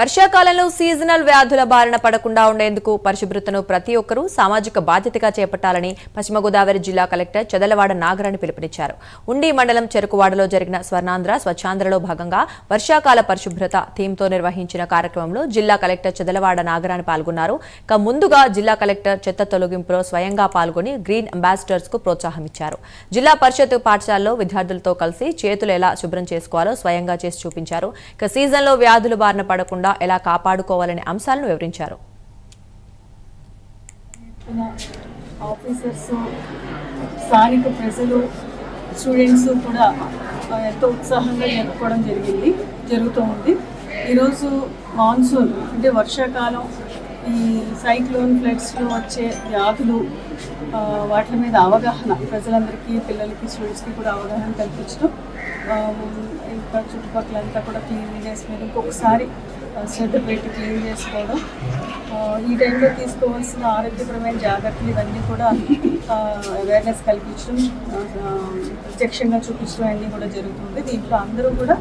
వర్షాకాలంలో సీజనల్ వ్యాధుల బారిన పడకుండా ఉండేందుకు పరిశుభ్రతను ప్రతి ఒక్కరూ సామాజిక బాధ్యతగా చేపట్టాలని పశ్చిమ గోదావరి జిల్లా కలెక్టర్ చెదలవాడ నాగరాణి పిలుపునిచ్చారు. ఉండి మండలం చెరుకువాడలో జరిగిన స్వర్ణాంధ్ర స్వచ్ఛాంధ్రలో భాగంగా వర్షాకాల పరిశుభ్రత థీమ్తో నిర్వహించిన కార్యక్రమంలో జిల్లా కలెక్టర్ చెదలవాడ నాగరాణి పాల్గొన్నారు. ఇక ముందుగా జిల్లా కలెక్టర్ చెత్త తొలగింపులో స్వయంగా పాల్గొని గ్రీన్ అంబాసిడర్స్కు ప్రోత్సాహం ఇచ్చారు జిల్లా పరిషత్ పాఠశాలలో విద్యార్థులతో కలిసి చేతులు ఎలా శుభ్రం చేసుకోవాలో స్వయంగా చేసి చూపించారు. ఇక సీజన్లో వ్యాధులు బారిన పడకుండా ఎలా కాపాడుకోవాలనే అంశాలను వివరించారు. ఆఫీసర్స్ స్థానిక ప్రజలు స్టూడెంట్స్ కూడా ఎంతో ఉత్సాహంగా జరుపుకోవడం జరిగింది జరుగుతూ ఉంది. ఈరోజు మాన్సూన్ అంటే వర్షాకాలం ఈ సైక్లోన్ ఫ్లడ్స్లో వచ్చే వ్యాధులు వాటి మీద అవగాహన ప్రజలందరికీ పిల్లలకి స్టూడెంట్స్కి కూడా అవగాహన కల్పించడం ఇంకా చుట్టుపక్కలంతా కూడా క్లీన్లీనెస్ మీద ఇంకొకసారి శ్రద్ధ పెట్టి క్లీన్ చేసుకోవడం ఈ టైంలో తీసుకోవాల్సిన ఆరోగ్యపరమైన జాగ్రత్తలు ఇవన్నీ కూడా అవేర్నెస్ కల్పించడం ప్రత్యక్షంగా చూపించడం అన్నీ కూడా జరుగుతుంది. దీంట్లో అందరూ కూడా